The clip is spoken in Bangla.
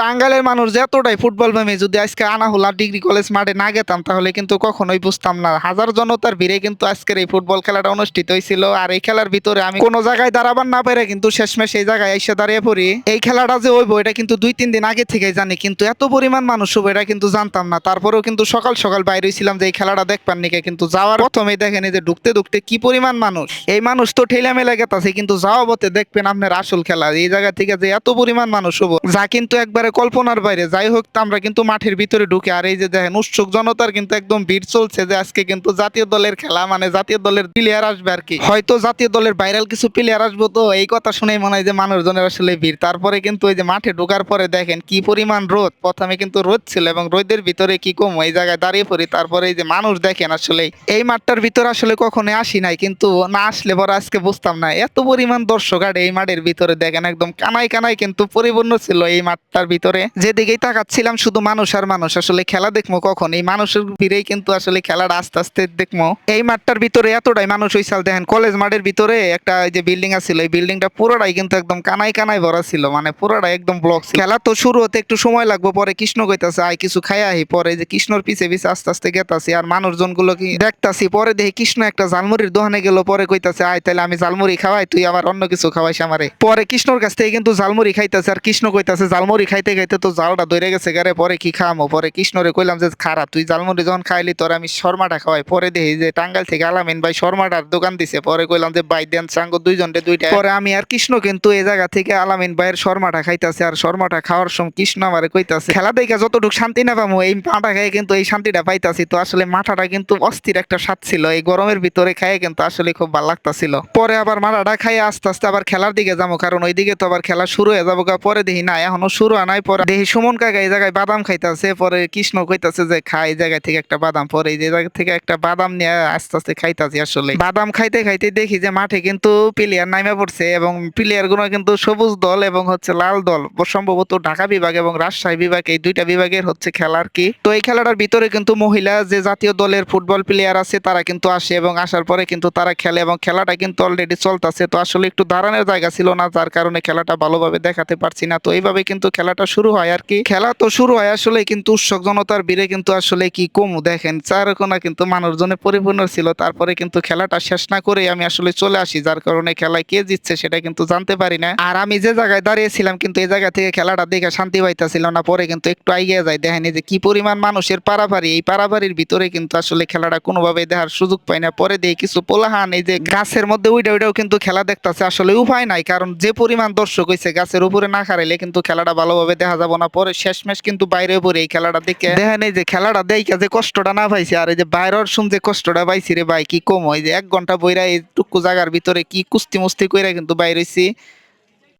টাঙ্গাইলের মানুষ যে এতটাই ফুটবল প্রেমী, যদি আজকে আনাহুলা ডিগ্রি কলেজ মাঠে না গেতাম, তাহলে কিন্তু কখনোই বুঝতাম না। হাজার জনতার ভিড়ে কিন্তু আজকের এই ফুটবল খেলাটা অনুষ্ঠিত হয়েছিল। আর এই খেলার ভিতরে আমি কোনো জায়গায় দাঁড়াবার না পেরে কিন্তু শেষমেশ এই জায়গায় এসে দাঁড়িয়ে পড়ি। এই খেলাটা যে হইব, এটা কিন্তু দুই, তিন দিন আগে থেকেই জানি, কিন্তু এত পরিমাণ মানুষ হবে এটা কিন্তু জানতাম না। তারপরেও কিন্তু সকাল সকাল বাইরে ছিলাম যে এই খেলাটা দেখবার নিকে, কিন্তু যাওয়ার প্রথমেই দেখেন যে ঢুকতে ঢুকতে কি পরিমাণ মানুষ। এই মানুষ তো ঠেলে মেলে গেতাছে, কিন্তু যাওয়া পথে দেখবেন আপনার আসল খেলা। এই জায়গা থেকে যে এত পরিমাণ মানুষ হব যা কিন্তু একবারে কল্পনার বাইরে। যাই হোক, তা আমরা কিন্তু মাঠের ভিতরে ঢুকে, আর এই যে দেখেন, উৎসুক জনতার কিন্তু একদম ভিড় চলছে যে আজকে কিন্তু জাতীয় দলের খেলা মানে জাতীয় দলের প্লেয়ার আসবে আর কি। হয়তো জাতীয় দলের ভাইরাল কিছু প্লেয়ার আসব তো, এই কথা শুনেই মনে হয় যে মানুষজনের আসলে ভিড়। তারপরে কিন্তু ওই যে মাঠে ঢোকার পরে দেখেন, কি পরিমাণ রোদ। প্রথমে কিন্তু রোদ ছিল এবং রোদের ভিতরে কি কম, এই জায়গায় দাঁড়িয়ে পড়ি। তারপরে এই যে মানুষ দেখেন আসলে, এই মাঠটার ভিতরে আসলে কখনো আসি নাই, কিন্তু না আসলে পরে আজকে বুঝতাম না। এত পরিমাণ দর্শক আর এই মাঠের ভিতরে দেখেন, একদম কানাই কানাই কিন্তু পরিপূর্ণ ছিল এই মাঠটার ভিতরে। যেদিকেই তাকাচ্ছিলাম, শুধু মানুষ আর মানুষ। আসলে খেলা দেখব কখন? এই মানুষের ভিড়েই কিন্তু আসলে খেলাটা আস্তে আস্তে দেখব এই মাঠটার ভিতরে এতটাই মানুষ হয়েছিল দেখেন কলেজ মাঠের ভিতরে একটা যে বিল্ডিং আছিল এই বিল্ডিংটা পুরোটাই কিন্তু একদম কানাই কানাই ভরা ছিল মানে পুরোটাই একদম ব্লক খেলা তো শুরু হতে একটু সময় লাগবে, পরে কৃষ্ণ কইতাছে, আয়, কিছু খাই আহি পরে যে কৃষ্ণর পিছে পিছে আস্তে আস্তে গেতাছি, আর মানুষজনগুলো কি দেখতাছি, পরে দেখি কৃষ্ণ একটা জালমুড়ির দোকানে গেল, পরে কইতাছে, আয় তাহলে আমি জালমুড়ি খাওয়াই, তুই আবার অন্য কিছু খাওয়াইস আমারে। পরে কৃষ্ণর কাছ থেকে কিন্তু জালমুড়ি খাইতাছে, আর কৃষ্ণ কইতাছে জালমুড়ি খাইতে খাইতে তো জালটা ধরে গেছে গারে পরে কি খামো? পরে কৃষ্ণরে কইলাম যে, খারা, তুই জালমুড়ি যখন খাইলি, তোর আমি শর্মাটা খাওয়াই। পরে দেখি যে, টাঙ্গাইল থেকে আলামিন ভাই শর্মাটার দোকান দিছে। পরে কইলাম যে, ভাই, দেন সাঙ্গ দুইজনটে দুইটা পরে আমি আর কৃষ্ণ কিন্তু এই জায়গা থেকে আলামিন ভাইয়ের শর্মাটা খাইতাছে আর শর্মাটা খাওয়ার সময় কৃষ্ণ আমারে কইতাছে, খেলা দেখে যতটুকু শান্তি না পাবো এই মাঠা খাই কিন্তু এই শান্তিটা পাইতাছি। তো আসলে মাথাটা কিন্তু অস্থির একটা স্বাদ ছিল। এই গরমের ভিতরে খাই কিন্তু আসলে খুব ভালো লাগতাছিল। পরে আবার মাথাটা খাই আস্তে আস্তে আবার খেলার দিকে যাব কারণ ওইদিকে তো আবার খেলা শুরু হয়ে যাব। পরে দেখি, না, এখনও শুরু হয় নাই পরে দেখি সুমন কাকা এই জায়গায় বাদাম খাইতাছে, পরে কৃষ্ণ কইতাছে যে খাই জায়গা থেকে একটা বাদাম, পরে যে জায়গা থেকে একটা বাদাম নিয়ে আস্তে আস্তে খাইতাছি আসলে। বাদাম খাইতে খাইতে দেখি যে মাঠে কিন্তু প্লেয়ার নামে পড়ছে এবং প্লেয়ারগুলো কিন্তু সবুজ দল এবং হচ্ছে লাল দল। সম্ভবত ঢাকা বিভাগ এবং রাজশাহী বিভাগ, এই দুইটা বিভাগের হচ্ছে খেলার কি। তো এই খেলাটার ভিতরে কিন্তু মহিলা যে জাতীয় দলের ফুটবল প্লেয়ার আছে তারা কিন্তু আসে এবং আসার পরে কিন্তু তারা খেলে এবং খেলাটা কিন্তু অলরেডি চলতেছে। তো আসলে একটু দাঁড়ানোর জায়গা ছিল না, যার কারণে খেলাটা ভালোভাবে দেখাতে পারছি না। তো এইভাবে কিন্তু খেলাটা শুরু হয় আর কি। খেলা তো শুরু হয় আসলে কিন্তু উৎসক জনতার ভিড়ে কিন্তু আসলে কি কমু? দেখেন চারকোনা কিন্তু মানুষজনে পরিপূর্ণ ছিল, তারপরে কিন্তু খেলাটা শেষ না করে আমি আসলে চলে আসি, যার কারণে খেলায় কে জিতছে সেটা কিন্তু জানতে পারি না। আর আমি যে জায়গায় দাঁড়িয়েছিলাম কিন্তু এই জায়গা থেকে খেলাটা দেখে শান্তি পাইতেছিলাম না, পরে কিন্তু একটু এগিয়ে যায়। দেখেন যে কি পরিমাণ মানুষের পারাপারি, এই পারাপারির ভিতরে কিন্তু আসলে খেলাটা কোনোভাবে দেখার সুযোগ পাই না। পরে দেখি কিছু পোলাহান, এই যে গাছের মধ্যে উইডা উইডাও কিন্তু খেলা দেখতেছে, আসলে উপায় নাই, কারণ যে পরিমাণ দর্শক হয়েছে গাছের উপরে না খারাইলে কিন্তু খেলাটা ভালোভাবে দেখা যাব না। পরে শেষ শেষমেশ কিন্তু বাইরে পরে এই খেলাটা দেখে। দেখেন এই যে খেলাটা দেখে যে কষ্টটা না পাইছে, আর এই যে বাইরের শুন যে কষ্টটা পাইছি রে ভাই, কি কম? হয় যে এক ঘণ্টা বইরা এইটুকু জায়গার ভিতরে কি কুস্তি মুস্তি কইরা কিন্তু বাইরেছি